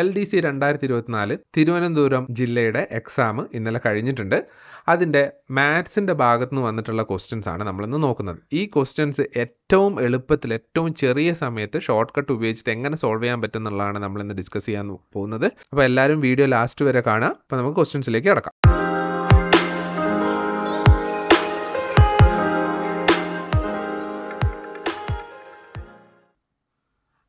L D C രണ്ടായിരത്തി ഇരുപത്തിനാല് തിരുവനന്തപുരം ജില്ലയുടെ എക്സാം ഇന്നലെ കഴിഞ്ഞിട്ടുണ്ട്. അതിന്റെ മാത്സിന്റെ ഭാഗത്തുനിന്ന് വന്നിട്ടുള്ള ക്വസ്റ്റ്യൻസ് ആണ് നമ്മളിന്ന് നോക്കുന്നത്. ഈ ക്വസ്റ്റ്യൻസ് ഏറ്റവും എളുപ്പത്തിൽ ഏറ്റവും ചെറിയ സമയത്ത് ഷോർട്ട് കട്ട് ഉപയോഗിച്ചിട്ട് എങ്ങനെ സോൾവ് ചെയ്യാൻ പറ്റും എന്നുള്ളതാണ് നമ്മളിന്ന് ഡിസ്കസ് ചെയ്യാൻ പോകുന്നത്. അപ്പോൾ എല്ലാവരും വീഡിയോ ലാസ്റ്റ് വരെ കാണുക. അപ്പോൾ നമുക്ക് ക്വസ്റ്റ്യൻസിലേക്ക് കിടക്കാം.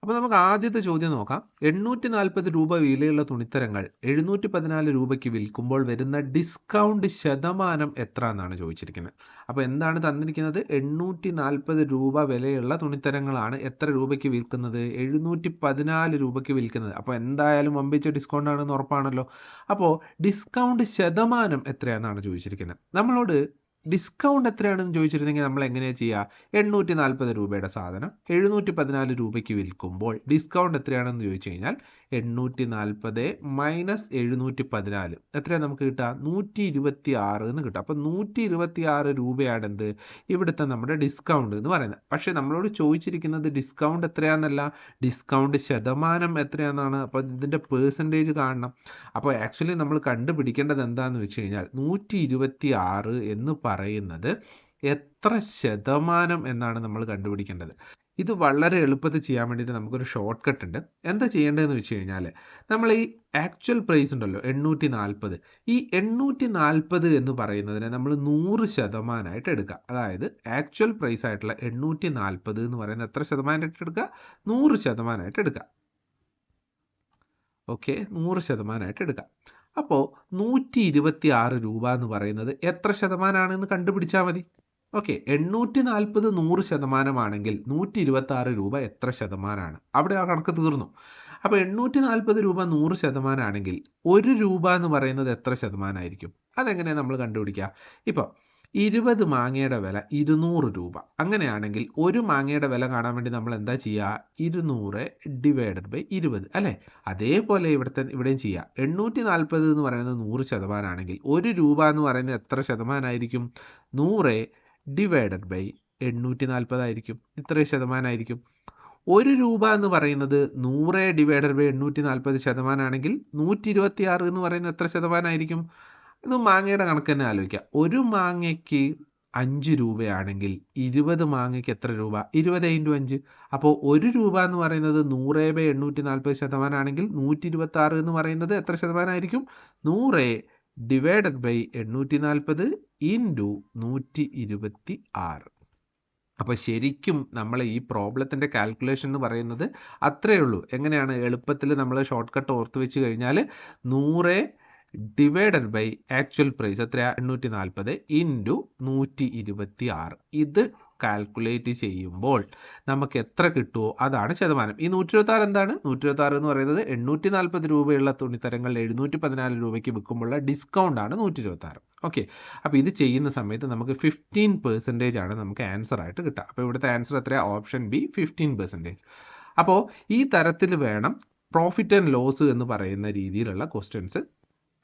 അപ്പോൾ നമുക്ക് ആദ്യത്തെ ചോദ്യം നോക്കാം. എണ്ണൂറ്റി നാൽപ്പത് രൂപ വിലയുള്ള തുണിത്തരങ്ങൾ എഴുന്നൂറ്റി പതിനാല് രൂപയ്ക്ക് വിൽക്കുമ്പോൾ വരുന്ന ഡിസ്കൗണ്ട് ശതമാനം എത്ര എന്നാണ് ചോദിച്ചിരിക്കുന്നത്. അപ്പോൾ എന്താണ് തന്നിരിക്കുന്നത്? എണ്ണൂറ്റി നാൽപ്പത് രൂപ വിലയുള്ള തുണിത്തരങ്ങളാണ് എത്ര രൂപയ്ക്ക് വിൽക്കുന്നത്? എഴുന്നൂറ്റി പതിനാല് രൂപയ്ക്ക് വിൽക്കുന്നത്. അപ്പോൾ എന്തായാലും വമ്പിച്ച ഡിസ്കൗണ്ട് ആണെന്ന് ഉറപ്പാണല്ലോ. അപ്പോൾ ഡിസ്കൗണ്ട് ശതമാനം എത്രയാണെന്നാണ് ചോദിച്ചിരിക്കുന്നത്. നമ്മളോട് ഡിസ്കൗണ്ട് എത്രയാണെന്ന് ചോദിച്ചിരുന്നെങ്കിൽ നമ്മൾ എങ്ങനെയാണ് ചെയ്യുക എണ്ണൂറ്റി നാൽപ്പത് രൂപയുടെ സാധനം എഴുന്നൂറ്റി പതിനാല് രൂപയ്ക്ക് വിൽക്കുമ്പോൾ ഡിസ്കൗണ്ട് എത്രയാണെന്ന് ചോദിച്ചു കഴിഞ്ഞാൽ എണ്ണൂറ്റി നാൽപ്പത് മൈനസ് എഴുന്നൂറ്റി പതിനാല് എത്രയാണ് നമുക്ക് കിട്ടുക? നൂറ്റി ഇരുപത്തി ആറ് എന്ന് കിട്ടും. അപ്പോൾ നൂറ്റി ഇരുപത്തി ആറ് രൂപയാണ് എന്ത്? ഇവിടുത്തെ നമ്മുടെ ഡിസ്കൗണ്ട് എന്ന് പറയുന്നത്. പക്ഷേ നമ്മളോട് ചോദിച്ചിരിക്കുന്നത് ഡിസ്കൗണ്ട് എത്രയാണെന്നല്ല ഡിസ്കൗണ്ട് ശതമാനം എത്രയാണെന്നാണ് അപ്പോൾ ഇതിന്റെ പേഴ്സന്റേജ് കാണണം. അപ്പോൾ ആക്ച്വലി നമ്മൾ കണ്ടുപിടിക്കേണ്ടത് എന്താണെന്ന് വെച്ച് കഴിഞ്ഞാൽ നൂറ്റി ഇരുപത്തി ആറ് എന്ന് പറയുന്നത് എത്ര ശതമാനം എന്നാണ് നമ്മൾ കണ്ടുപിടിക്കേണ്ടത്. ഇത് വളരെ എളുപ്പത്തിൽ ചെയ്യാൻ വേണ്ടിയിട്ട് നമുക്കൊരു ഷോർട്ട് കട്ട് ഉണ്ട്. എന്താ ചെയ്യേണ്ടതെന്ന് വെച്ച് കഴിഞ്ഞാൽ നമ്മൾ ഈ ആക്ച്വൽ പ്രൈസ് ഉണ്ടല്ലോ എണ്ണൂറ്റി നാൽപ്പത് ഈ എണ്ണൂറ്റി നാൽപ്പത് എന്ന് പറയുന്നതിനെ നമ്മൾ നൂറ് ശതമാനമായിട്ട് എടുക്കുക. അതായത് ആക്ച്വൽ പ്രൈസ് ആയിട്ടുള്ള എണ്ണൂറ്റി നാൽപ്പത് എന്ന് പറയുന്നത് എത്ര ശതമാനമായിട്ട് എടുക്കുക? നൂറ് ശതമാനമായിട്ട് എടുക്കുക. ഓക്കെ നൂറ് ശതമാനമായിട്ട് എടുക്കുക. അപ്പോൾ നൂറ്റി ഇരുപത്തി ആറ് രൂപ എന്ന് പറയുന്നത് എത്ര ശതമാനമാണെന്ന് കണ്ടുപിടിച്ചാൽ മതി. ഓക്കെ എണ്ണൂറ്റി നാൽപ്പത് നൂറ് ശതമാനമാണെങ്കിൽ നൂറ്റി ഇരുപത്തി ആറ് രൂപ എത്ര ശതമാനമാണ് അവിടെ ആ കണക്ക് തീർന്നു. അപ്പോൾ എണ്ണൂറ്റി നാൽപ്പത് രൂപ നൂറ് ശതമാനമാണെങ്കിൽ ഒരു രൂപ എന്ന് പറയുന്നത് എത്ര ശതമാനമായിരിക്കും അതെങ്ങനെയാണ് നമ്മൾ കണ്ടുപിടിക്കുക ഇപ്പോൾ ഇരുപത് മാങ്ങയുടെ വില ഇരുന്നൂറ് രൂപ. അങ്ങനെയാണെങ്കിൽ ഒരു മാങ്ങയുടെ വില കാണാൻ വേണ്ടി നമ്മൾ എന്താ ചെയ്യുക? ഇരുന്നൂറ് ഡിവൈഡഡ് ബൈ ഇരുപത് അല്ലേ? അതേപോലെ ഇവിടുത്തെ ഇവിടെയും ചെയ്യുക. എണ്ണൂറ്റി നാൽപ്പത് എന്ന് പറയുന്നത് നൂറ് ശതമാനമാണെങ്കിൽ ഒരു രൂപ എന്ന് പറയുന്നത് എത്ര ശതമാനമായിരിക്കും നൂറ് ഡിവൈഡഡ് ബൈ എണ്ണൂറ്റി നാൽപ്പതായിരിക്കും ഇത്ര ശതമാനമായിരിക്കും ഒരു രൂപ എന്ന് പറയുന്നത് നൂറ് ഡിവൈഡഡ് ബൈ എണ്ണൂറ്റി നാൽപ്പത് ശതമാനമാണെങ്കിൽ നൂറ്റി ഇരുപത്തി ആറ് എന്ന് പറയുന്നത് എത്ര ശതമാനമായിരിക്കും ഇത് മാങ്ങയുടെ കണക്ക് തന്നെ ആലോചിക്കുക ഒരു മാങ്ങയ്ക്ക് അഞ്ച് രൂപയാണെങ്കിൽ ഇരുപത് മാങ്ങയ്ക്ക് എത്ര രൂപ? ഇരുപത് ഇന്റു അഞ്ച്. അപ്പോൾ ഒരു രൂപ എന്ന് പറയുന്നത് നൂറ് ബൈ എണ്ണൂറ്റി നാൽപ്പത് ശതമാനമാണെങ്കിൽ നൂറ്റി ഇരുപത്തി ആറ് എന്ന് പറയുന്നത് എത്ര ശതമാനമായിരിക്കും നൂറ് ഡിവൈഡഡ് ബൈ എണ്ണൂറ്റി നാൽപ്പത് ഇന്റു നൂറ്റി ഇരുപത്തി ആറ് അപ്പോൾ ശരിക്കും നമ്മൾ ഈ പ്രോബ്ലത്തിന്റെ കാൽക്കുലേഷൻ എന്ന് പറയുന്നത് അത്രയേ ഉള്ളൂ എങ്ങനെയാണ്? എളുപ്പത്തിൽ നമ്മൾ ഷോർട്ട് കട്ട് ഓർത്ത് വെച്ച് കഴിഞ്ഞാൽ നൂറ് ഡിവൈഡഡ് ബൈ ആക്ച്വൽ പ്രൈസ് എത്ര എണ്ണൂറ്റി നാൽപ്പത് ഇന്റു നൂറ്റി ഇരുപത്തി ആറ് ഇത് കാൽക്കുലേറ്റ് ചെയ്യുമ്പോൾ നമുക്ക് എത്ര കിട്ടുമോ അതാണ് ശതമാനം. ഈ നൂറ്റി ഇരുപത്തി ആറ് എന്താണ്? നൂറ്റി ഇരുപത്തി ആറ് എന്ന് പറയുന്നത് എണ്ണൂറ്റി നാൽപ്പത് രൂപയുള്ള തുണിത്തരങ്ങൾ എഴുന്നൂറ്റി പതിനാല് രൂപയ്ക്ക് വിൽക്കുമ്പോഴുള്ള ഡിസ്കൗണ്ട് ആണ് നൂറ്റി ഇരുപത്തി ആറ് ഓക്കെ അപ്പോൾ ഇത് ചെയ്യുന്ന സമയത്ത് നമുക്ക് ഫിഫ്റ്റീൻ പെർസെന്റേജ് ആണ് നമുക്ക് ആൻസർ ആയിട്ട് കിട്ടുക. അപ്പോൾ ഇവിടുത്തെ ആൻസർ എത്രയാണ് ഓപ്ഷൻ ബി ഫിഫ്റ്റീൻ പെർസെന്റേജ് അപ്പോൾ ഈ തരത്തിൽ വേണം പ്രോഫിറ്റ് ആൻഡ് ലോസ് എന്ന് പറയുന്ന രീതിയിലുള്ള ക്വസ്റ്റ്യൻസ്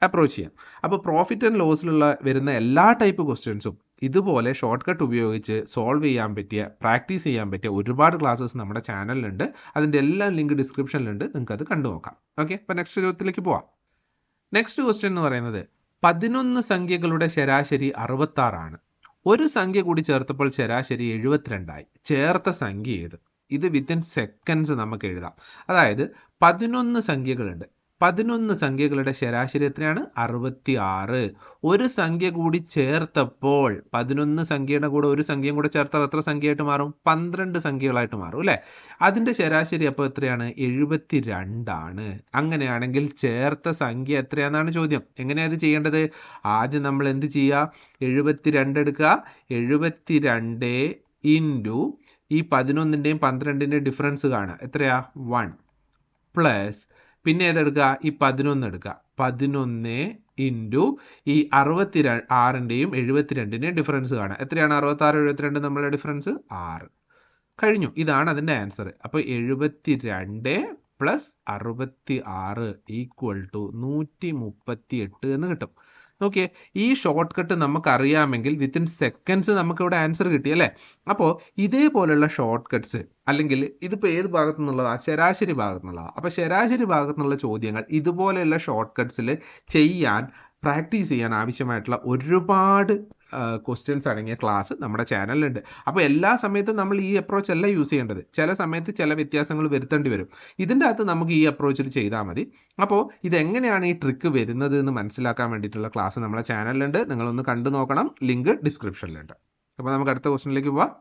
അപ്രോച്ച് ചെയ്യാം. അപ്പോൾ പ്രോഫിറ്റ് ആൻഡ് ലോസിലുള്ള വരുന്ന എല്ലാ ടൈപ്പ് ക്വസ്റ്റ്യൻസും ഇതുപോലെ ഷോർട്ട് കട്ട് ഉപയോഗിച്ച് സോൾവ് ചെയ്യാൻ പറ്റിയ പ്രാക്ടീസ് ചെയ്യാൻ പറ്റിയ ഒരുപാട് ക്ലാസ്സസ് നമ്മുടെ ചാനലിലുണ്ട് അതിന്റെ എല്ലാ ലിങ്ക് ഡിസ്ക്രിപ്ഷനിലുണ്ട് നിങ്ങൾക്ക് അത് കണ്ടു നോക്കാം. ഓക്കെ അപ്പോൾ നെക്സ്റ്റ് ചോദ്യത്തിലേക്ക് പോവാം. നെക്സ്റ്റ് ക്വസ്റ്റ്യൻ എന്ന് പറയുന്നത് പതിനൊന്ന് സംഖ്യകളുടെ ശരാശരി അറുപത്താറാണ് ഒരു സംഖ്യ കൂടി ചേർത്തപ്പോൾ ശരാശരി എഴുപത്തിരണ്ടായി ചേർത്ത സംഖ്യ ഏത്? ഇത് വിത്തിൻ സെക്കൻഡ്സ് നമുക്ക് എഴുതാം. അതായത് പതിനൊന്ന് സംഖ്യകളുണ്ട്. പതിനൊന്ന് സംഖ്യകളുടെ ശരാശരി എത്രയാണ് അറുപത്തി ആറ് ഒരു സംഖ്യ കൂടി ചേർത്തപ്പോൾ പതിനൊന്ന് സംഖ്യയുടെ കൂടെ ഒരു സംഖ്യയും കൂടെ ചേർത്താൽ എത്ര സംഖ്യയായിട്ട് മാറും? പന്ത്രണ്ട് സംഖ്യകളായിട്ട് മാറും അല്ലേ? അതിന്റെ ശരാശരി അപ്പോൾ എത്രയാണ്? എഴുപത്തി രണ്ടാണ് അങ്ങനെയാണെങ്കിൽ ചേർത്ത സംഖ്യ എത്രയാണെന്നാണ് ചോദ്യം. എങ്ങനെയാണ് അത് ചെയ്യേണ്ടത്? ആദ്യം നമ്മൾ എന്ത് ചെയ്യുക? എഴുപത്തി രണ്ട് എടുക്കുക. എഴുപത്തി രണ്ട് ഇന്റു ഈ പതിനൊന്നിന്റെയും പന്ത്രണ്ടിന്റെയും ഡിഫറൻസ് കാണുക. എത്രയാ? വൺ പ്ലസ് പിന്നെ ഏതെടുക്കുക ഈ പതിനൊന്ന് എടുക്കുക പതിനൊന്ന് ഇന്റു ഈ അറുപത്തി ആറിന്റെയും എഴുപത്തിരണ്ടിന്റെയും ഡിഫറൻസ് കാണാം. എത്രയാണ് അറുപത്താറ് എഴുപത്തിരണ്ട് നമ്മളുടെ ഡിഫറൻസ് ആറ്. കഴിഞ്ഞു. ഇതാണ് അതിന്റെ ആൻസർ അപ്പോൾ എഴുപത്തി രണ്ട് പ്ലസ് അറുപത്തി ആറ് ഈക്വൽ ടു നൂറ്റി മുപ്പത്തി എട്ട് എന്ന് കിട്ടും. നോക്കിയേ ഈ ഷോർട്ട് കട്ട് നമുക്ക് അറിയാമെങ്കിൽ വിത്തിൻ സെക്കൻഡ്സ് നമുക്ക് ഇവിടെ ആൻസർ കിട്ടി അല്ലേ? അപ്പോൾ ഇതേപോലെയുള്ള ഷോർട്ട് കട്ട്സ് അല്ലെങ്കിൽ ഇതിപ്പോൾ ഏത് ഭാഗത്തു നിന്നുള്ളതാണ് ശരാശരി ഭാഗത്തു നിന്നുള്ളതാണ് അപ്പോൾ ശരാശരി ഭാഗത്തു നിന്നുള്ള ചോദ്യങ്ങൾ ഇതുപോലെയുള്ള ഷോർട്ട് കട്ട്സിൽ ചെയ്യാൻ പ്രാക്ടീസ് ചെയ്യാൻ ആവശ്യമായിട്ടുള്ള ഒരുപാട് ക്വസ്റ്റ്യൻസ് അടങ്ങിയ ക്ലാസ് നമ്മുടെ ചാനലിലുണ്ട് അപ്പോൾ എല്ലാ സമയത്തും നമ്മൾ ഈ അപ്രോച്ച് അല്ല യൂസ് ചെയ്യേണ്ടത്. ചില സമയത്ത് ചില വ്യത്യാസങ്ങൾ വരുത്തേണ്ടി വരും. ഇതിന്റെ അകത്ത് നമുക്ക് ഈ അപ്രോച്ചിൽ ചെയ്താൽ മതി. അപ്പോൾ ഇതെങ്ങനെയാണ് ഈ ട്രിക്ക് വരുന്നത് എന്ന് മനസ്സിലാക്കാൻ വേണ്ടിയിട്ടുള്ള ക്ലാസ് നമ്മുടെ ചാനലിലുണ്ട് നിങ്ങളൊന്ന് കണ്ടു നോക്കണം. ലിങ്ക് ഡിസ്ക്രിപ്ഷനിലുണ്ട് അപ്പോൾ നമുക്ക് അടുത്ത ക്വസ്റ്റിനിലേക്ക് പോവാം.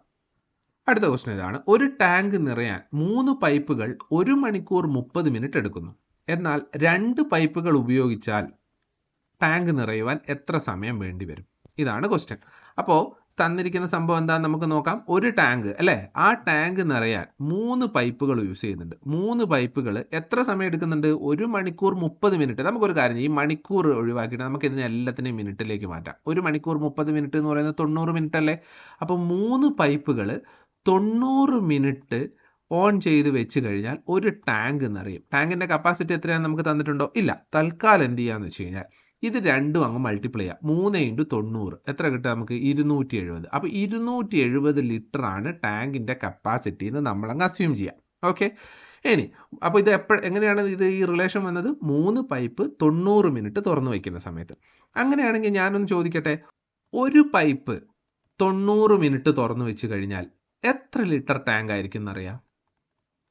അടുത്ത ക്വസ്റ്റൻ ഇതാണ്. ഒരു ടാങ്ക് നിറയാൻ മൂന്ന് പൈപ്പുകൾ ഒരു മണിക്കൂർ മുപ്പത് മിനിറ്റ് എടുക്കുന്നു. എന്നാൽ രണ്ട് പൈപ്പുകൾ ഉപയോഗിച്ചാൽ ടാങ്ക് നിറയുവാൻ എത്ര സമയം വേണ്ടി വരും? ഇതാണ് ക്വസ്റ്റ്യൻ അപ്പോൾ തന്നിരിക്കുന്ന സംഭവം എന്താണെന്ന് നമുക്ക് നോക്കാം. ഒരു ടാങ്ക് അല്ലേ? ആ ടാങ്ക് നിറയാൻ മൂന്ന് പൈപ്പുകൾ യൂസ് ചെയ്യുന്നുണ്ട്. മൂന്ന് പൈപ്പുകൾ എത്ര സമയം എടുക്കുന്നുണ്ട്? ഒരു മണിക്കൂർ മുപ്പത് മിനിറ്റ് നമുക്കൊരു കാര്യം ഈ മണിക്കൂർ ഒഴിവാക്കിയിട്ട് നമുക്ക് ഇതിനെ എല്ലാത്തിനെയും മിനിറ്റിലേക്ക് മാറ്റാം. ഒരു മണിക്കൂർ മുപ്പത് മിനിറ്റ് എന്ന് പറയുന്നത് തൊണ്ണൂറ് മിനിറ്റ് അല്ലേ? അപ്പോൾ മൂന്ന് പൈപ്പുകൾ തൊണ്ണൂറ് മിനിറ്റ് ഓൺ ചെയ്ത് വെച്ച് കഴിഞ്ഞാൽ ഒരു ടാങ്ക് നിറയും ടാങ്കിന്റെ കപ്പാസിറ്റി എത്രയാണ് നമുക്ക് തന്നിട്ടുണ്ടോ? ഇല്ല. തൽക്കാലം എന്ത് ചെയ്യാന്ന് വെച്ച് കഴിഞ്ഞാൽ ഇത് രണ്ടും അങ്ങ് മൾട്ടിപ്ലൈ ചെയ്യാം. മൂന്ന് ഇന്റു തൊണ്ണൂറ്. എത്ര കിട്ടുക നമുക്ക്? ഇരുന്നൂറ്റി എഴുപത് അപ്പോൾ ഇരുന്നൂറ്റി എഴുപത് ലിറ്ററാണ് ടാങ്കിന്റെ കപ്പാസിറ്റി എന്ന് നമ്മളങ്ങ് അസ്യൂം ചെയ്യാം. ഓക്കെ ഇനി അപ്പോൾ ഇത് എപ്പോഴും എങ്ങനെയാണ് ഇത് ഈ റിലേഷൻ വന്നത്? മൂന്ന് പൈപ്പ് തൊണ്ണൂറ് മിനിറ്റ് തുറന്നു വയ്ക്കുന്ന സമയത്ത്. അങ്ങനെയാണെങ്കിൽ ഞാനൊന്ന് ചോദിക്കട്ടെ? ഒരു പൈപ്പ് തൊണ്ണൂറ് മിനിറ്റ് തുറന്നു വെച്ച് കഴിഞ്ഞാൽ എത്ര ലിറ്റർ ടാങ്ക് ആയിരിക്കും എന്നറിയാം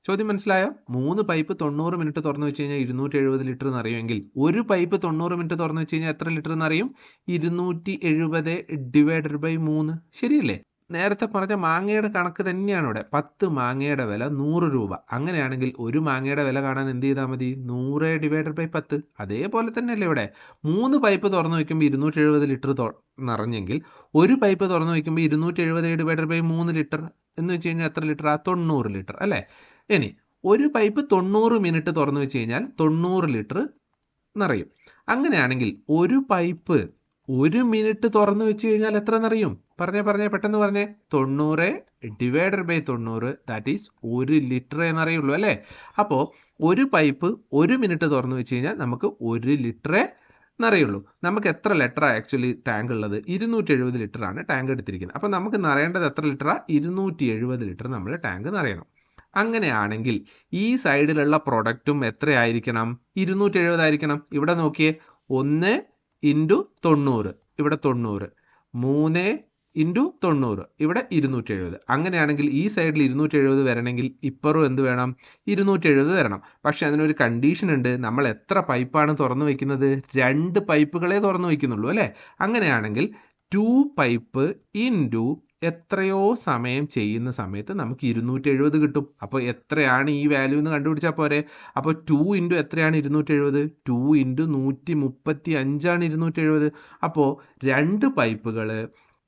ചോദ്യം മനസ്സിലായോ? മൂന്ന് പൈപ്പ് തൊണ്ണൂറ് മിനിറ്റ് തുറന്നു വെച്ച് കഴിഞ്ഞാൽ ഇരുന്നൂറ്റി എഴുപത് ലിറ്റർ എന്നറിയുമെങ്കിൽ ഒരു പൈപ്പ് തൊണ്ണൂറ് മിനിറ്റ് തുറന്നു വെച്ച് കഴിഞ്ഞാൽ എത്ര ലിറ്റർ എന്നറിയും? ഇരുന്നൂറ്റി എഴുപത് ഡിവൈഡഡ് ബൈ മൂന്ന്. ശരിയല്ലേ? നേരത്തെ പറഞ്ഞ മാങ്ങയുടെ കണക്ക് തന്നെയാണ് ഇവിടെ. പത്ത് മാങ്ങയുടെ വില നൂറ് രൂപ. അങ്ങനെയാണെങ്കിൽ ഒരു മാങ്ങയുടെ വില കാണാൻ എന്ത് ചെയ്താൽ മതി? നൂറ് ഡിവൈഡഡ് ബൈ പത്ത്. അതേപോലെ തന്നെയല്ലേ ഇവിടെ. മൂന്ന് പൈപ്പ് തുറന്നു വയ്ക്കുമ്പോൾ ഇരുന്നൂറ്റി എഴുപത് ലിറ്റർ നിറഞ്ഞെങ്കിൽ ഒരു പൈപ്പ് തുറന്നു വയ്ക്കുമ്പോൾ ഇരുന്നൂറ്റി എഴുപത് ഡിവൈഡഡ് ബൈ മൂന്ന് ലിറ്റർ എന്ന് വെച്ച് കഴിഞ്ഞാൽ എത്ര ലിറ്റർ ആ തൊണ്ണൂറ് ലിറ്റർ അല്ലേ? ഇനി ഒരു പൈപ്പ് തൊണ്ണൂറ് മിനിറ്റ് തുറന്നു വെച്ച് കഴിഞ്ഞാൽ തൊണ്ണൂറ് ലിറ്റർ നിറയും. അങ്ങനെയാണെങ്കിൽ ഒരു പൈപ്പ് ഒരു മിനിറ്റ് തുറന്നു വെച്ച് കഴിഞ്ഞാൽ എത്ര നിറയും? പറഞ്ഞേ പറഞ്ഞേ പെട്ടെന്ന് പറഞ്ഞേ. തൊണ്ണൂറ് ഡിവൈഡഡ് ബൈ തൊണ്ണൂറ് ദാറ്റ് ഈസ് ഒരു ലിറ്റർ എന്നറിയുള്ളൂ അല്ലേ? അപ്പോൾ ഒരു പൈപ്പ് ഒരു മിനിറ്റ് തുറന്നു വെച്ച് കഴിഞ്ഞാൽ നമുക്ക് ഒരു ലിറ്ററേ നിറയുള്ളൂ. നമുക്ക് എത്ര ലിറ്റർ ആക്ച്വലി ടാങ്ക് ഉള്ളത്? ഇരുന്നൂറ്റി എഴുപത് ലിറ്ററാണ് ടാങ്ക് എടുത്തിരിക്കുന്നത്. അപ്പോൾ നമുക്ക് നിറയേണ്ടത് എത്ര ലിറ്ററാണ് ഇരുന്നൂറ്റി എഴുപത് ലിറ്റർ നമ്മൾ ടാങ്ക് നിറയണം. അങ്ങനെയാണെങ്കിൽ ഈ സൈഡിലുള്ള പ്രൊഡക്റ്റും എത്രയായിരിക്കണം? ഇരുന്നൂറ്റി എഴുപതായിരിക്കണം ഇവിടെ നോക്കിയേ ഒന്ന് ഇന്റു തൊണ്ണൂറ്. ഇവിടെ തൊണ്ണൂറ്. മൂന്ന് ഇന്റു തൊണ്ണൂറ്. ഇവിടെ ഇരുന്നൂറ്റി എഴുപത് അങ്ങനെയാണെങ്കിൽ ഈ സൈഡിൽ ഇരുന്നൂറ്റി എഴുപത് വരണമെങ്കിൽ ഇപ്പറും എന്ത് വേണം? ഇരുന്നൂറ്റി എഴുപത് വരണം. പക്ഷെ അതിനൊരു കണ്ടീഷൻ ഉണ്ട്. നമ്മൾ എത്ര പൈപ്പാണ് തുറന്നു വയ്ക്കുന്നത് രണ്ട് പൈപ്പുകളെ തുറന്നു വയ്ക്കുന്നുള്ളൂ അല്ലേ? അങ്ങനെയാണെങ്കിൽ ടു പൈപ്പ് ഇന്റു എത്രയോ സമയം ചെയ്യുന്ന സമയത്ത് നമുക്ക് ഇരുന്നൂറ്റി എഴുപത് കിട്ടും. അപ്പോൾ എത്രയാണ് ഈ വാല്യൂ എന്ന് കണ്ടുപിടിച്ചാൽ പോരെ. അപ്പോൾ ടു ഇന്റു എത്രയാണ് ഇരുന്നൂറ്റി എഴുപത് ടു ഇന്റു നൂറ്റി മുപ്പത്തി അഞ്ചാണ് ഇരുന്നൂറ്റി എഴുപത് അപ്പോൾ രണ്ട് പൈപ്പുകൾ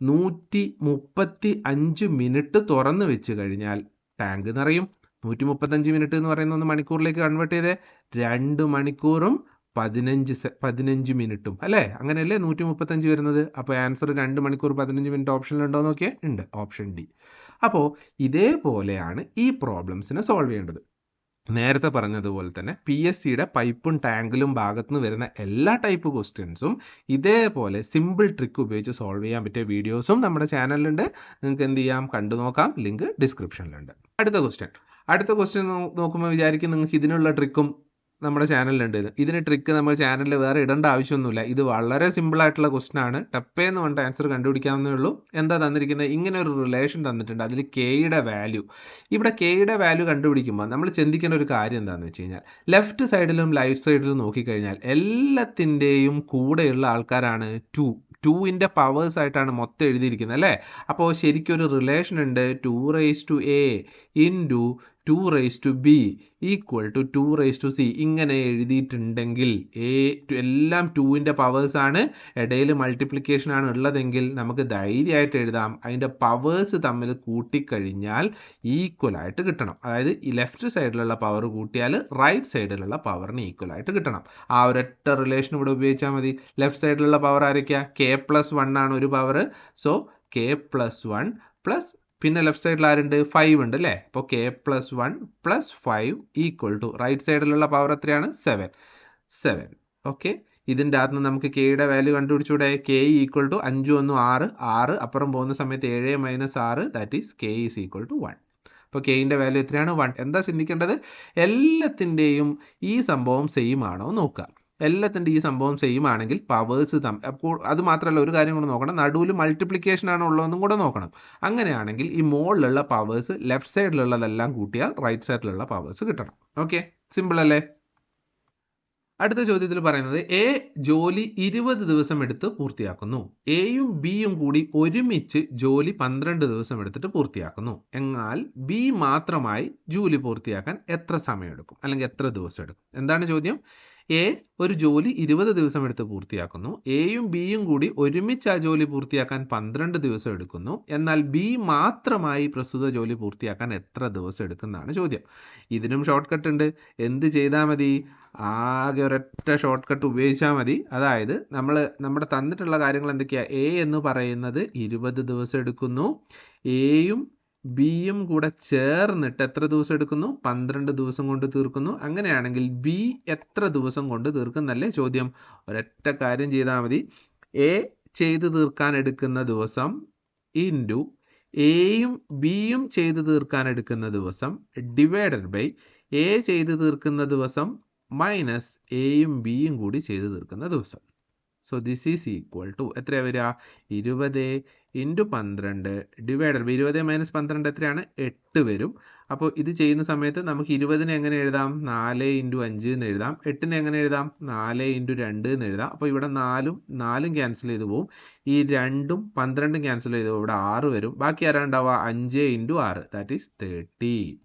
നൂറ്റി മുപ്പത്തി അഞ്ച് മിനിറ്റ് തുറന്ന് വെച്ച് കഴിഞ്ഞാൽ ടാങ്ക് നിറയും. നൂറ്റി മുപ്പത്തഞ്ച് മിനിറ്റ് എന്ന് പറയുന്ന ഒന്ന് മണിക്കൂറിലേക്ക് കൺവേർട്ട് ചെയ്തേ. രണ്ട് മണിക്കൂറും പതിനഞ്ച് പതിനഞ്ച് മിനിറ്റും. അല്ലേ? അങ്ങനെയല്ലേ നൂറ്റി മുപ്പത്തഞ്ച് വരുന്നത്? അപ്പോൾ ആൻസർ രണ്ട് മണിക്കൂർ പതിനഞ്ച് മിനിറ്റ് ഓപ്ഷനിലുണ്ടോ നോക്കിയേ? ഉണ്ട്. Option D. അപ്പോൾ ഇതേപോലെയാണ് ഈ പ്രോബ്ലംസിനെ സോൾവ് ചെയ്യേണ്ടത്. നേരത്തെ പറഞ്ഞതുപോലെ തന്നെ പി എസ് സിയുടെ പൈപ്പും ടാങ്കിലും ഭാഗത്തു നിന്ന് വരുന്ന എല്ലാ ടൈപ്പ് ക്വസ്റ്റ്യൻസും ഇതേപോലെ സിമ്പിൾ ട്രിക്ക് ഉപയോഗിച്ച് സോൾവ് ചെയ്യാൻ പറ്റിയ വീഡിയോസും നമ്മുടെ ചാനലിലുണ്ട്. നിങ്ങൾക്ക് എന്ത് ചെയ്യാം? കണ്ടു നോക്കാം. ലിങ്ക് ഡിസ്ക്രിപ്ഷനിലുണ്ട്. അടുത്ത ക്വസ്റ്റ്യൻ. അടുത്ത ക്വസ്റ്റ്യൻ നോക്കുമ്പോൾ വിചാരിക്കും നിങ്ങൾക്ക് ഇതിനുള്ള ട്രിക്കും നമ്മുടെ ചാനലിലുണ്ട് ഇത്. ഇതിന് ട്രിക്ക് നമ്മൾ ചാനലിൽ വേറെ ഇടേണ്ട ആവശ്യമൊന്നുമില്ല. ഇത് വളരെ സിമ്പിൾ ആയിട്ടുള്ള ക്വസ്റ്റൻ ആണ്. ടപ്പേന്ന് പറഞ്ഞിട്ട് ആൻസർ കണ്ടുപിടിക്കാവുന്നേ ഉള്ളൂ. എന്താ തന്നിരിക്കുന്നത്? ഇങ്ങനെ ഒരു റിലേഷൻ തന്നിട്ടുണ്ട്. അതിൽ കെയുടെ വാല്യൂ ഇവിടെ കെയുടെ വാല്യൂ കണ്ടുപിടിക്കുമ്പോൾ നമ്മൾ ചിന്തിക്കേണ്ട ഒരു കാര്യം എന്താണെന്ന് വെച്ച് കഴിഞ്ഞാൽ ലെഫ്റ്റ് സൈഡിലും ലൈറ്റ് സൈഡിലും നോക്കിക്കഴിഞ്ഞാൽ എല്ലാത്തിന്റെയും കൂടെയുള്ള ആൾക്കാരാണ് ടു ടുവിന്റെ പവേഴ്സ് ആയിട്ടാണ് മൊത്തം എഴുതിയിരിക്കുന്നത് അല്ലേ? അപ്പോൾ ശരിക്കും ഒരു റിലേഷൻ ഉണ്ട്. Two raise to A in two raise to B equal to two raise to C ഇങ്ങനെ എഴുതിയിട്ടുണ്ടെങ്കിൽ എ എല്ലാം ടുവിന്റെ പവേഴ്സ് ആണ് ഇടയിൽ മൾട്ടിപ്ലിക്കേഷൻ ആണ് ഉള്ളതെങ്കിൽ നമുക്ക് ധൈര്യമായിട്ട് എഴുതാം. അതിന്റെ പവേഴ്സ് തമ്മിൽ കൂട്ടിക്കഴിഞ്ഞാൽ ഈക്വൽ ആയിട്ട് കിട്ടണം. അതായത് ഈ ലെഫ്റ്റ് സൈഡിലുള്ള പവർ കൂട്ടിയാൽ റൈറ്റ് സൈഡിലുള്ള പവറിന് ഈക്വൽ ആയിട്ട് കിട്ടണം. ആ ഒരൊറ്റ റിലേഷൻ ഇവിടെ ഉപയോഗിച്ചാൽ മതി. ലെഫ്റ്റ് സൈഡിലുള്ള പവർ ആരൊക്കെയാണ് കെ പ്ലസ് വൺ ആണ് ഒരു power so K plus one plus പിന്നെ ലെഫ്റ്റ് സൈഡിൽ ആരുണ്ട്? ഫൈവ് ഉണ്ട് അല്ലേ? അപ്പോൾ K plus one plus five equal to right സൈഡിലുള്ള പവർ എത്രയാണ്? സെവൻ സെവൻ ഓക്കെ ഇതിന്റെ അകത്ത് നിന്ന് നമുക്ക് കെയുടെ വാല്യൂ കണ്ടുപിടിച്ചൂടെ? കെ ഈക്വൽ ടു അഞ്ചും ഒന്നും ആറ്. ആറ് അപ്പുറം പോകുന്ന സമയത്ത് ഏഴ് മൈനസ് ആറ് that is K is equal to one അപ്പോൾ കെയിന്റെ വാല്യൂ എത്രയാണ്? വൺ എന്താ ചിന്തിക്കേണ്ടത്? എല്ലാത്തിന്റെയും ഈ സംഭവം സെയിം ആണോ നോക്കുക. എല്ലാത്തിന്റെ ഈ സംഭവം സെയിം ആണെങ്കിൽ പവേഴ്സ് തം അപ്പോൾ അത് മാത്രമല്ല ഒരു കാര്യം കൂടെ നോക്കണം. നടുവിൽ മൾട്ടിപ്ലിക്കേഷൻ ആണ് ഉള്ളതെന്നും കൂടെ നോക്കണം. അങ്ങനെയാണെങ്കിൽ ഈ മുകളിലുള്ള പവേഴ്സ് ലെഫ്റ്റ് സൈഡിലുള്ളതെല്ലാം കൂട്ടിയാൽ റൈറ്റ് സൈഡിലുള്ള പവേഴ്സ് കിട്ടണം. ഓക്കെ സിമ്പിൾ അല്ലേ? അടുത്ത ചോദ്യത്തിൽ പറയുന്നത് എ ജോലി ഇരുപത് ദിവസം എടുത്ത് പൂർത്തിയാക്കുന്നു. എയും ബിയും കൂടി ഒരുമിച്ച് ജോലി പന്ത്രണ്ട് ദിവസം എടുത്തിട്ട് പൂർത്തിയാക്കുന്നു. എന്നാൽ ബി മാത്രമായി ജോലി പൂർത്തിയാക്കാൻ എത്ര സമയമെടുക്കും? അല്ലെങ്കിൽ എത്ര ദിവസം എടുക്കും? എന്താണ് ചോദ്യം? എ ഒരു ജോലി ഇരുപത് ദിവസം എടുത്ത് പൂർത്തിയാക്കുന്നു. എയും ബിയും കൂടി ഒരുമിച്ച് ആ ജോലി പൂർത്തിയാക്കാൻ പന്ത്രണ്ട് ദിവസം എടുക്കുന്നു. എന്നാൽ ബി മാത്രമായി പ്രസ്തുത ജോലി പൂർത്തിയാക്കാൻ എത്ര ദിവസം എടുക്കുന്നതാണ് ചോദ്യം. ഇതിനും ഷോർട്ട് കട്ട് ഉണ്ട്. എന്ത് ചെയ്താൽ മതി? ആകെ ഒരൊറ്റ ഷോർട്ട് കട്ട് ഉപയോഗിച്ചാൽ മതി. അതായത് നമ്മൾ നമ്മുടെ തന്നിട്ടുള്ള കാര്യങ്ങൾ എന്തൊക്കെയാണ് എ എന്ന് പറയുന്നത് ഇരുപത് ദിവസം എടുക്കുന്നു. എയും ബിയും കൂടെ ചേർന്നിട്ട് എത്ര ദിവസം എടുക്കുന്നു? പന്ത്രണ്ട് ദിവസം കൊണ്ട് തീർക്കുന്നു. അങ്ങനെയാണെങ്കിൽ ബി എത്ര ദിവസം കൊണ്ട് തീർക്കുന്നല്ലേ ചോദ്യം? ഒരൊറ്റ കാര്യം ചെയ്താൽ മതി. എ ചെയ്ത് തീർക്കാൻ എടുക്കുന്ന ദിവസം ഇന്റു എയും ബിയും ചെയ്ത് തീർക്കാൻ എടുക്കുന്ന ദിവസം ഡിവൈഡഡ് ബൈ എ ചെയ്ത് തീർക്കുന്ന ദിവസം മൈനസ് എയും ബിയും കൂടി ചെയ്ത് തീർക്കുന്ന ദിവസം. So this is equal to എത്രയാ വരിക? ഇരുപത് ഇന്റു പന്ത്രണ്ട് ഡിവൈഡഡ് ബൈ ഇരുപത് മൈനസ് പന്ത്രണ്ട് എത്രയാണ്? എട്ട് വരും. അപ്പോൾ ഇത് ചെയ്യുന്ന സമയത്ത് നമുക്ക് ഇരുപതിനെ എങ്ങനെ എഴുതാം? നാല് ഇന്റു അഞ്ച് എന്ന് എഴുതാം. എട്ടിനെ എങ്ങനെ എഴുതാം? നാല് ഇന്റു രണ്ട് എന്ന് എഴുതാം. അപ്പോൾ ഇവിടെ നാലും നാലും ക്യാൻസൽ ചെയ്ത് പോവും. ഈ രണ്ടും പന്ത്രണ്ടും ക്യാൻസൽ ചെയ്ത് പോകും ഇവിടെ ആറ് വരും. ബാക്കി ആരാണ്ടാവുക അഞ്ച് ഇന്റു ആറ്. ദാറ്റ് ഈസ് തേർട്ടി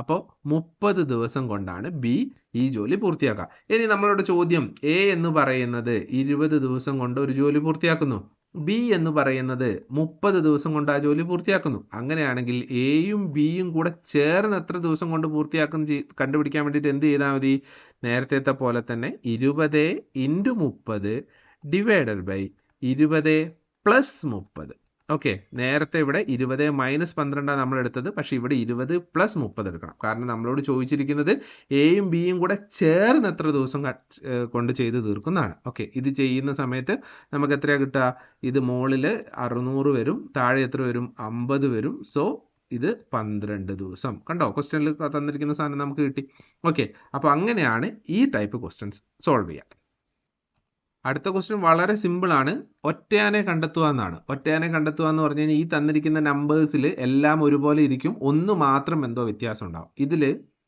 അപ്പോൾ മുപ്പത് ദിവസം കൊണ്ടാണ് ബി ഈ ജോലി പൂർത്തിയാക്കുക. ഇനി നമ്മളോട് ചോദ്യം എ എന്ന് പറയുന്നത് ഇരുപത് ദിവസം കൊണ്ട് ഒരു ജോലി പൂർത്തിയാക്കുന്നു. ബി എന്ന് പറയുന്നത് മുപ്പത് ദിവസം കൊണ്ട് ആ ജോലി പൂർത്തിയാക്കുന്നു. അങ്ങനെയാണെങ്കിൽ എയും ബിയും കൂടെ ചേർന്ന് എത്ര ദിവസം കൊണ്ട് പൂർത്തിയാക്കുന്ന കണ്ടുപിടിക്കാൻ വേണ്ടിയിട്ട് എന്ത് ചെയ്താൽ മതി? നേരത്തെ പോലെ തന്നെ ഇരുപത് ഇന്റു മുപ്പത് ഡിവൈഡഡ് ബൈ ഇരുപത് പ്ലസ് മുപ്പത്. ഓക്കെ നേരത്തെ ഇവിടെ ഇരുപത് മൈനസ് പന്ത്രണ്ടാണ് നമ്മൾ എടുത്തത്. പക്ഷെ ഇവിടെ ഇരുപത് പ്ലസ് മുപ്പത് എടുക്കണം. കാരണം നമ്മളോട് ചോദിച്ചിരിക്കുന്നത് എയും ബിയും കൂടെ ചേർന്ന് എത്ര ദിവസം കൊണ്ട് ചെയ്ത് തീർക്കുന്നതാണ്. ഓക്കെ ഇത് ചെയ്യുന്ന സമയത്ത് നമുക്ക് എത്രയാണ് കിട്ടുക? ഇത് മുകളിൽ അറുന്നൂറ് വരും താഴെ എത്ര വരും? അമ്പത് വരും. സോ ഇത് പന്ത്രണ്ട് ദിവസം. കണ്ടോ? ക്വസ്റ്റ്യനിൽ തന്നിരിക്കുന്ന സാധനം നമുക്ക് കിട്ടി. ഓക്കെ അപ്പോൾ അങ്ങനെയാണ് ഈ ടൈപ്പ് ക്വസ്റ്റ്യൻസ് സോൾവ് ചെയ്യുക അടുത്ത ക്വസ്റ്റ്യൻ വളരെ സിമ്പിൾ ആണ്. ഒറ്റയാനെ കണ്ടെത്തുക എന്നാണ് ഒറ്റയാനെ കണ്ടെത്തുക എന്ന് പറഞ്ഞു കഴിഞ്ഞാൽ ഈ തന്നിരിക്കുന്ന നമ്പേഴ്സിൽ എല്ലാം ഒരുപോലെ ഇരിക്കും. ഒന്ന് മാത്രം എന്തോ വ്യത്യാസം ഉണ്ടാവും. ഇതിൽ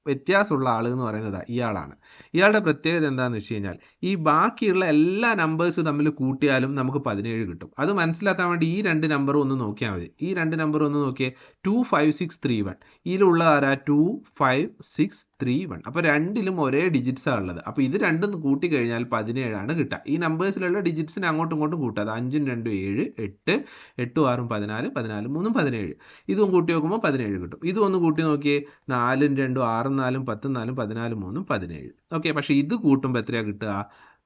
വ്യത്യാസമുള്ള ആൾ എന്ന് പറയുന്നത് ഇയാളാണ്. ഇയാളുടെ പ്രത്യേകത എന്താണെന്ന് വെച്ച് കഴിഞ്ഞാൽ ഈ ബാക്കിയുള്ള എല്ലാ നമ്പേഴ്സ് തമ്മിൽ കൂട്ടിയാലും നമുക്ക് പതിനേഴ് കിട്ടും. അത് മനസ്സിലാക്കാൻ വേണ്ടി ഈ രണ്ട് നമ്പർ ഒന്ന് നോക്കിയാൽ മതി. ഈ രണ്ട് നമ്പർ ഒന്ന് നോക്കിയേ two five six three one ഇതിലുള്ള ആരാ? Two five six three one അപ്പോൾ രണ്ടിലും ഒരേ ഡിജിറ്റ്സാണ് ഉള്ളത്. അപ്പോൾ ഇത് രണ്ടും കൂട്ടി കഴിഞ്ഞാൽ പതിനേഴാണ് കിട്ടുക. ഈ നമ്പേഴ്സിലുള്ള ഡിജിറ്റ്സിനെ അങ്ങോട്ടും ഇങ്ങോട്ടും കൂട്ടുക. അത് അഞ്ചും രണ്ടും ഏഴ് എട്ട് എട്ടും ആറും പതിനാല് പതിനാല് മൂന്നും പതിനേഴ്. ഇതും കൂട്ടി നോക്കുമ്പോൾ പതിനേഴ് കിട്ടും. ഇതും ഒന്ന് കൂട്ടി നോക്കിയേ നാലും രണ്ടും ആറും നാലും പത്തും നാലും പതിനാല് മൂന്നും പതിനേഴ്. ഓക്കെ പക്ഷേ ഇത് കൂട്ടുമ്പോൾ എത്രയാണ് കിട്ടുക?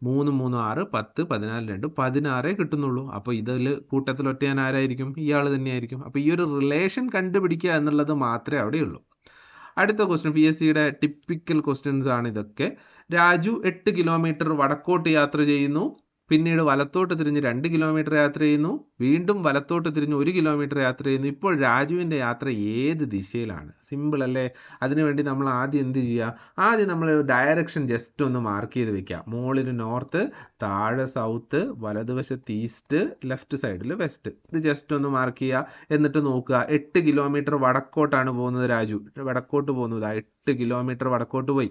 മൂന്ന് മൂന്ന് ആറ് പത്ത് പതിനാല് രണ്ട് പതിനാറേ കിട്ടുന്നുള്ളൂ. അപ്പോൾ ഇതിൽ കൂട്ടത്തിൽ ഒറ്റയാൻ ആരായിരിക്കും? ഇയാൾ തന്നെയായിരിക്കും. അപ്പോൾ ഈ ഒരു റിലേഷൻ കണ്ടുപിടിക്കുക എന്നുള്ളത് മാത്രമേ അവിടെയുള്ളൂ അടുത്ത ക്വസ്റ്റ്യൻ പി എസ് സിയുടെ ടിപ്പിക്കൽ ക്വസ്റ്റ്യൻസ് ആണ് ഇതൊക്കെ. രാജു എട്ട് കിലോമീറ്റർ വടക്കോട്ട് യാത്ര ചെയ്യുന്നു. പിന്നീട് വലത്തോട്ട് തിരിഞ്ഞ് രണ്ട് കിലോമീറ്റർ യാത്ര ചെയ്യുന്നു. വീണ്ടും വലത്തോട്ട് തിരിഞ്ഞ് ഒരു കിലോമീറ്റർ യാത്ര ചെയ്യുന്നു. ഇപ്പോൾ രാജുവിന്റെ യാത്ര ഏത് ദിശയിലാണ്? സിമ്പിൾ അല്ലേ? അതിനുവേണ്ടി നമ്മൾ ആദ്യം എന്ത് ചെയ്യുക? ആദ്യം നമ്മൾ ഡയറക്ഷൻ ജസ്റ്റ് ഒന്ന് മാർക്ക് ചെയ്ത് വെക്കാം മുകളിൽ നോർത്ത് താഴെ സൗത്ത് വലതുവശത്ത് ഈസ്റ്റ് ലെഫ്റ്റ് സൈഡിൽ വെസ്റ്റ് ഇത് ജസ്റ്റ് ഒന്ന് മാർക്ക് ചെയ്യുക. എന്നിട്ട് നോക്കുക. എട്ട് കിലോമീറ്റർ വടക്കോട്ടാണ് പോകുന്നത് രാജു. വടക്കോട്ട് പോകുന്നത്. എട്ട് കിലോമീറ്റർ വടക്കോട്ട് പോയി.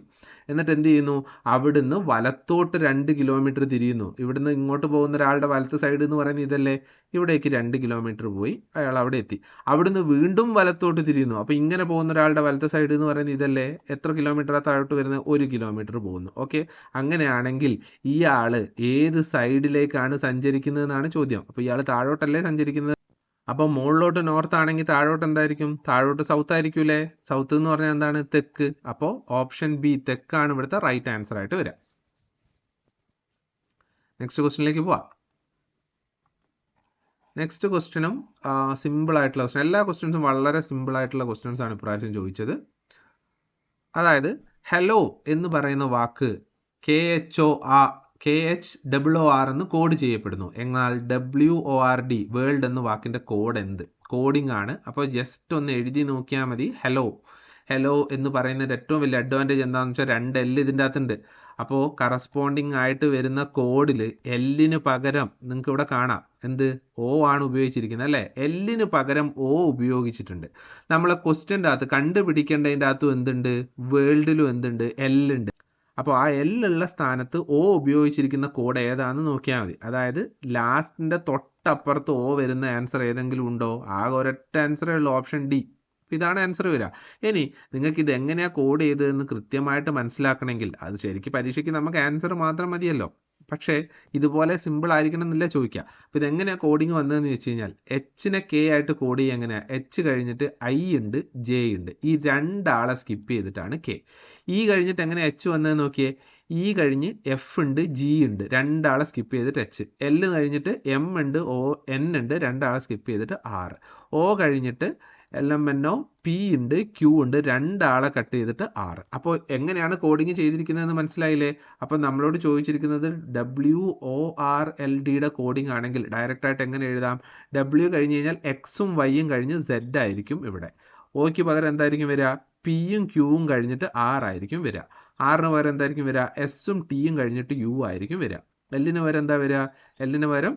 എന്നിട്ട് എന്ത് ചെയ്യുന്നു? അവിടുന്ന് വലത്തോട്ട് രണ്ട് കിലോമീറ്റർ തിരിയുന്നു. ഇവിടുന്ന് ഇങ്ങോട്ട് പോകുന്ന ഒരാളുടെ വലത്ത് സൈഡ് എന്ന് പറയുന്നത് ഇതല്ലേ? ഇവിടേക്ക് രണ്ട് കിലോമീറ്റർ പോയി അയാൾ അവിടെ എത്തി. അവിടുന്ന് വീണ്ടും വലത്തോട്ട് തിരിയുന്നു. അപ്പോൾ ഇങ്ങനെ പോകുന്ന ഒരാളുടെ വലത്തെ സൈഡ് എന്ന് പറയുന്നത് ഇതല്ലേ? എത്ര കിലോമീറ്റർ താഴോട്ട് വരുന്നത്? ഒരു കിലോമീറ്റർ പോകുന്നു. ഓക്കെ? അങ്ങനെയാണെങ്കിൽ ഇയാൾ ഏത് സൈഡിലേക്കാണ് സഞ്ചരിക്കുന്നതെന്നാണ് ചോദ്യം. അപ്പോൾ ഇയാൾ താഴോട്ടല്ലേ സഞ്ചരിക്കുന്നത്? അപ്പോൾ മുകളിലോട്ട് നോർത്ത് ആണെങ്കിൽ താഴോട്ട് എന്തായിരിക്കും? താഴോട്ട് സൗത്ത് ആയിരിക്കൂലേ? സൗത്ത് എന്ന് പറഞ്ഞാൽ എന്താണ്? തെക്ക്. അപ്പോൾ ഓപ്ഷൻ ബി തെക്ക് ആണ് ഇവിടുത്തെ റൈറ്റ് ആൻസർ ആയിട്ട് വരിക നെക്സ്റ്റ് ക്വസ്റ്റിനിലേക്ക് പോവാം. നെക്സ്റ്റ് ക്വസ്റ്റ്യനും സിമ്പിൾ ആയിട്ടുള്ള ക്വസ്റ്റ്യൻ എല്ലാ ക്വസ്റ്റ്യൻസും വളരെ സിമ്പിൾ ആയിട്ടുള്ള ക്വസ്റ്റ്യൻസ് ആണ് ഇപ്രാവശ്യം ചോദിച്ചത്. അതായത് ഹലോ എന്ന് പറയുന്ന വാക്ക് കെ എച്ച് ഒ ആ K H W O R എന്ന് കോഡ് ചെയ്യപ്പെടുന്നു. എന്നാൽ W O R D world എന്ന വാക്കിന്റെ കോഡ് എന്ത്? കോഡിംഗ് ആണ്. അപ്പോൾ ജസ്റ്റ് ഒന്ന് എഴുതി നോക്കിയാൽ മതി. ഹലോ ഹലോ എന്ന് പറയുന്നതിന്റെ ഏറ്റവും വലിയ അഡ്വാന്റേജ് എന്താണെന്ന് വെച്ചാൽ രണ്ട് എൽ ഇതിന്റെ അകത്തുണ്ട്. അപ്പോൾ കറസ്പോണ്ടിങ് ആയിട്ട് വരുന്ന കോഡിൽ എല്ലിന് പകരം നിങ്ങൾക്ക് ഇവിടെ കാണാം. എന്ത്? ഓ ആണ് ഉപയോഗിച്ചിരിക്കുന്നത് അല്ലേ? എല്ലിന് പകരം ഓ ഉപയോഗിച്ചിട്ടുണ്ട്. നമ്മളെ ക്വസ്റ്റ്യന്റെ അകത്ത് കണ്ടുപിടിക്കേണ്ടതിന്റെ അകത്തും എന്തുണ്ട്? വേൾഡിലും എന്തുണ്ട്? എല്ലുണ്ട് അപ്പോൾ ആ എല്ലുള്ള സ്ഥാനത്ത് ഓ ഉപയോഗിച്ചിരിക്കുന്ന കോഡ് ഏതാണെന്ന് നോക്കിയാൽ മതി. അതായത് ലാസ്റ്റിന്റെ തൊട്ടപ്പുറത്ത് ഓ വരുന്ന ആൻസർ ഏതെങ്കിലും ഉണ്ടോ? ആകെ ഒരൊറ്റ ആൻസറേ ഉള്ളൂ ഓപ്ഷൻ ഡി ഇതാണ് ആൻസർ വരിക ഇനി നിങ്ങൾക്ക് ഇത് എങ്ങനെയാണ് കോഡ് ചെയ്തതെന്ന് കൃത്യമായിട്ട് മനസ്സിലാക്കണമെങ്കിൽ അത് ശരിക്കും പരീക്ഷയ്ക്ക് നമുക്ക് ആൻസർ മാത്രം മതിയല്ലോ. പക്ഷേ ഇതുപോലെ സിമ്പിൾ ആയിരിക്കണം എന്നില്ല ചോദിക്കുക. അപ്പോൾ ഇതെങ്ങനെയാണ് കോഡിങ് വന്നതെന്ന് വെച്ച് കഴിഞ്ഞാൽ എച്ചിനെ കെ ആയിട്ട് കോഡ് ചെയ്യുക എങ്ങനെയാണ് എച്ച് കഴിഞ്ഞിട്ട് ഐ ഉണ്ട് ജെ ഉണ്ട്. ഈ രണ്ടാളെ സ്കിപ്പ് ചെയ്തിട്ടാണ് കെ ഈ കഴിഞ്ഞിട്ട് എങ്ങനെ എച്ച് വന്നതെന്ന് നോക്കിയേ? ഈ കഴിഞ്ഞ് എഫ് ഉണ്ട് ജി ഉണ്ട്. രണ്ടാളെ സ്കിപ്പ് ചെയ്തിട്ട് എച്ച് എൽ കഴിഞ്ഞിട്ട് എം ഉണ്ട് ഒ എൻ ഉണ്ട്. രണ്ടാളെ സ്കിപ്പ് ചെയ്തിട്ട് ആറ് ഒ കഴിഞ്ഞിട്ട് L M N O P ഉണ്ട് ക്യൂ ഉണ്ട് രണ്ടാളെ കട്ട് ചെയ്തിട്ട് ആറ് അപ്പോൾ എങ്ങനെയാണ് കോഡിങ് ചെയ്തിരിക്കുന്നതെന്ന് മനസ്സിലായില്ലേ? അപ്പോൾ നമ്മളോട് ചോദിച്ചിരിക്കുന്നത് ഡബ്ല്യു ഒ ആർ എൽ ഡിയുടെ കോഡിംഗ് ആണെങ്കിൽ ഡയറക്റ്റ് ആയിട്ട് എങ്ങനെ എഴുതാം? ഡബ്ല്യു കഴിഞ്ഞ് കഴിഞ്ഞാൽ എക്സും വൈയും കഴിഞ്ഞ് സെഡ് ആയിരിക്കും ഇവിടെ. ഒക്ക് പകരം എന്തായിരിക്കും വരിക? പിയും ക്യൂവും കഴിഞ്ഞിട്ട് ആർ ആയിരിക്കും വരിക. ആറിന് പകരം എന്തായിരിക്കും വരിക? എസും ടിയും കഴിഞ്ഞിട്ട് യു ആയിരിക്കും വരിക. എല്ലിന് പകരം എന്താ വരിക? എല്ലിന് പകരം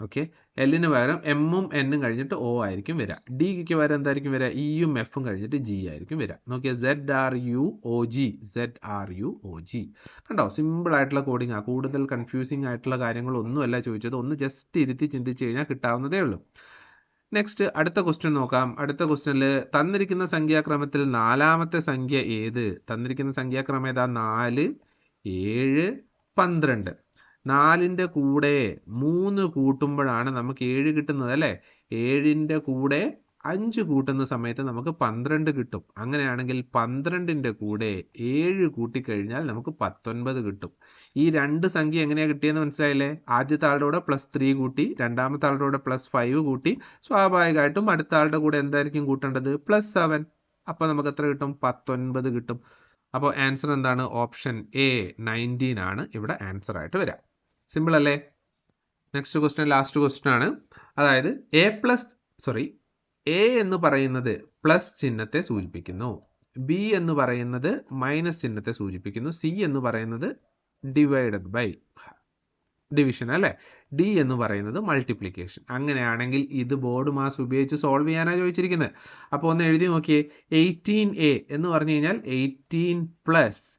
ഓക്കെ എല്ലിന് പകരം എമ്മും എന്നും കഴിഞ്ഞിട്ട് ഒ ആയിരിക്കും വരിക ഡിക്ക് പകരം എന്തായിരിക്കും വരിക ഇയും എഫും കഴിഞ്ഞിട്ട് ജി ആയിരിക്കും വരിക നോക്കിയാൽ Z R U O G Z R U O G കണ്ടോ? സിമ്പിൾ ആയിട്ടുള്ള കോഡിംഗ് ആ. കൂടുതൽ കൺഫ്യൂസിംഗ് ആയിട്ടുള്ള കാര്യങ്ങളൊന്നുമല്ല ചോദിച്ചത്. ഒന്ന് ജസ്റ്റ് ഇരുത്തി ചിന്തിച്ച് കഴിഞ്ഞാൽ കിട്ടാവുന്നതേ ഉള്ളൂ. നെക്സ്റ്റ് അടുത്ത ക്വസ്റ്റ്യൻ നോക്കാം. അടുത്ത ക്വസ്റ്റ്യനിൽ തന്നിരിക്കുന്ന സംഖ്യാക്രമത്തിൽ നാലാമത്തെ സംഖ്യ ഏത്? തന്നിരിക്കുന്ന സംഖ്യാക്രമം ഏതാ? നാല് ഏഴ് പന്ത്രണ്ട്. നാലിന്റെ കൂടെ മൂന്ന് കൂട്ടുമ്പോഴാണ് നമുക്ക് ഏഴ് കിട്ടുന്നത് അല്ലേ? ഏഴിന്റെ കൂടെ അഞ്ച് കൂട്ടുന്ന സമയത്ത് നമുക്ക് പന്ത്രണ്ട് കിട്ടും. അങ്ങനെയാണെങ്കിൽ പന്ത്രണ്ടിന്റെ കൂടെ ഏഴ് കൂട്ടിക്കഴിഞ്ഞാൽ നമുക്ക് പത്തൊൻപത് കിട്ടും. ഈ രണ്ട് സംഖ്യ എങ്ങനെയാണ് കിട്ടിയെന്ന് മനസ്സിലായില്ലേ? ആദ്യത്തെ ആളുടെ കൂടെ പ്ലസ് ത്രീ കൂട്ടി രണ്ടാമത്തെ ആളുടെ കൂടെ പ്ലസ് ഫൈവ് കൂട്ടി സ്വാഭാവികമായിട്ടും അടുത്ത ആളുടെ കൂടെ എന്തായിരിക്കും കൂട്ടേണ്ടത്? പ്ലസ് സെവൻ അപ്പോൾ നമുക്ക് എത്ര കിട്ടും? പത്തൊൻപത് കിട്ടും. അപ്പോൾ ആൻസർ എന്താണ്? ഓപ്ഷൻ എ നയന്റീൻ ആണ്. ഇവിടെ ആൻസർ ആയിട്ട് വരിക സിമ്പിൾ അല്ലേ? നെക്സ്റ്റ് ക്വസ്റ്റ്യൻ ലാസ്റ്റ് ക്വസ്റ്റ്യൻ ആണ്. അതായത് എ പ്ലസ് സോറി എ എന്ന് പറയുന്നത് പ്ലസ് ചിഹ്നത്തെ സൂചിപ്പിക്കുന്നു. ബി എന്ന് പറയുന്നത് മൈനസ് ചിഹ്നത്തെ സൂചിപ്പിക്കുന്നു. സി എന്ന് പറയുന്നത് ഡിവൈഡഡ് ബൈ ഡിവിഷൻ അല്ലേ? ഡി എന്ന് പറയുന്നത് മൾട്ടിപ്ലിക്കേഷൻ അങ്ങനെയാണെങ്കിൽ ഇത് ബോർഡ് മാസ് ഉപയോഗിച്ച് സോൾവ് ചെയ്യാനാണ് ചോദിച്ചിരിക്കുന്നത് അപ്പോൾ ഒന്ന് എഴുതി നോക്കിയേ. എയ്റ്റീൻ എ എന്ന് പറഞ്ഞു കഴിഞ്ഞാൽ eighteen plus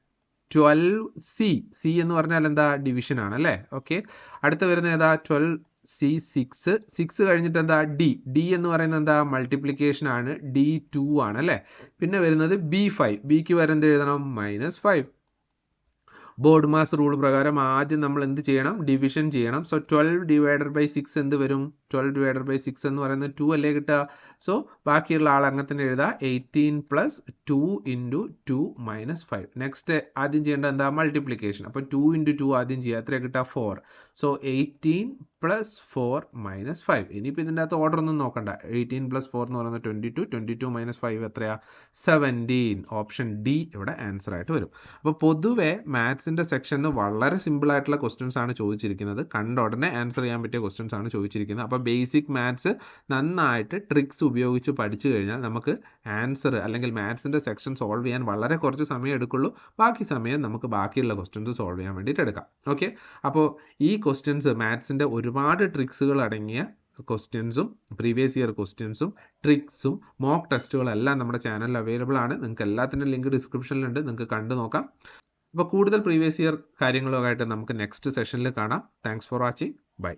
twelve C C എന്ന് പറഞ്ഞാൽ എന്താ? ഡിവിഷൻ ആണ് അല്ലേ? ഓക്കെ അടുത്ത വരുന്ന ഏതാ? ട്വൽവ് സി സിക്സ് സിക്സ് കഴിഞ്ഞിട്ട് എന്താ? ഡി ഡി എന്ന് പറയുന്നത് എന്താ? മൾട്ടിപ്ലിക്കേഷൻ ആണ്. ഡി ടു ആണ് അല്ലേ? പിന്നെ വരുന്നത് ബി ഫൈവ് ബിക്ക് വരുന്നത് എഴുതണം? Minus five BODMAS rule പ്രകാരം ആദ്യം നമ്മൾ എന്ത് ചെയ്യണം? ഡിവിഷൻ ചെയ്യണം. So twelve divided by six എന്ത് വരും? ട്വൽവ് ഡിവൈഡഡ് ബൈ സിക്സ് എന്ന് പറയുന്നത് ടു അല്ലേ കിട്ടുക? സോ ബാക്കിയുള്ള ആൾ അങ്ങനെ തന്നെ എഴുതുക eighteen plus two into two minus five next ആദ്യം ചെയ്യേണ്ടത് എന്താ? മൾട്ടിപ്ലിക്കേഷൻ അപ്പോൾ ടു ഇന്റു ടു ആദ്യം ചെയ്യുക. എത്ര കിട്ടുക? Four so eighteen plus four minus five ഇനിയിപ്പോൾ ഇതിന്റെ അകത്ത് ഓർഡർ ഒന്നും നോക്കണ്ട. എയ്റ്റീൻ പ്ലസ് ഫോർ എന്ന് പറയുന്നത് twenty two twenty two minus five എത്രയാ? സെവന്റീൻ ഓപ്ഷൻ ഡി ഇവിടെ ആൻസർ ആയിട്ട് വരും. അപ്പോൾ പൊതുവെ മാത്സിന്റെ സെക്ഷനിൽ വളരെ സിമ്പിൾ ആയിട്ടുള്ള ക്വസ്റ്റ്യൻസ് ആണ് ചോദിച്ചിരിക്കുന്നത്. കണ്ട ഉടനെ ആൻസർ ചെയ്യാൻ പറ്റിയ ക്വസ്റ്റ്യൻസ് ആണ് ചോദിച്ചിരിക്കുന്നത്. അപ്പോൾ ബേസിക് മാത്സ് നന്നായിട്ട് ട്രിക്സ് ഉപയോഗിച്ച് പഠിച്ചു കഴിഞ്ഞാൽ നമുക്ക് ആൻസർ അല്ലെങ്കിൽ മാത്സിന്റെ സെക്ഷൻ സോൾവ് ചെയ്യാൻ വളരെ കുറച്ച് സമയം എടുക്കുള്ളൂ. ബാക്കി സമയം നമുക്ക് ബാക്കിയുള്ള ക്വസ്റ്റ്യൻസ് സോൾവ് ചെയ്യാൻ വേണ്ടിയിട്ട് എടുക്കാം. ഓക്കെ അപ്പോൾ ഈ ക്വസ്റ്റ്യൻസ് മാത്സിന്റെ ഒരുപാട് ട്രിക്സുകൾ അടങ്ങിയ ക്വസ്റ്റ്യൻസും പ്രീവിയസ് ഇയർ ക്വസ്റ്റ്യൻസും ട്രിക്സും മോക്ക് ടെസ്റ്റുകളെല്ലാം നമ്മുടെ ചാനലിൽ അവൈലബിൾ ആണ്. നിങ്ങൾക്ക് എല്ലാത്തിന്റെ ലിങ്ക് ഡിസ്ക്രിപ്ഷനിലുണ്ട് നിങ്ങൾക്ക് കണ്ടു നോക്കാം. അപ്പോൾ കൂടുതൽ പ്രീവിയസ് ഇയർ കാര്യങ്ങളുമായിട്ട് നമുക്ക് നെക്സ്റ്റ് സെഷനിൽ കാണാം. Thanks for watching bye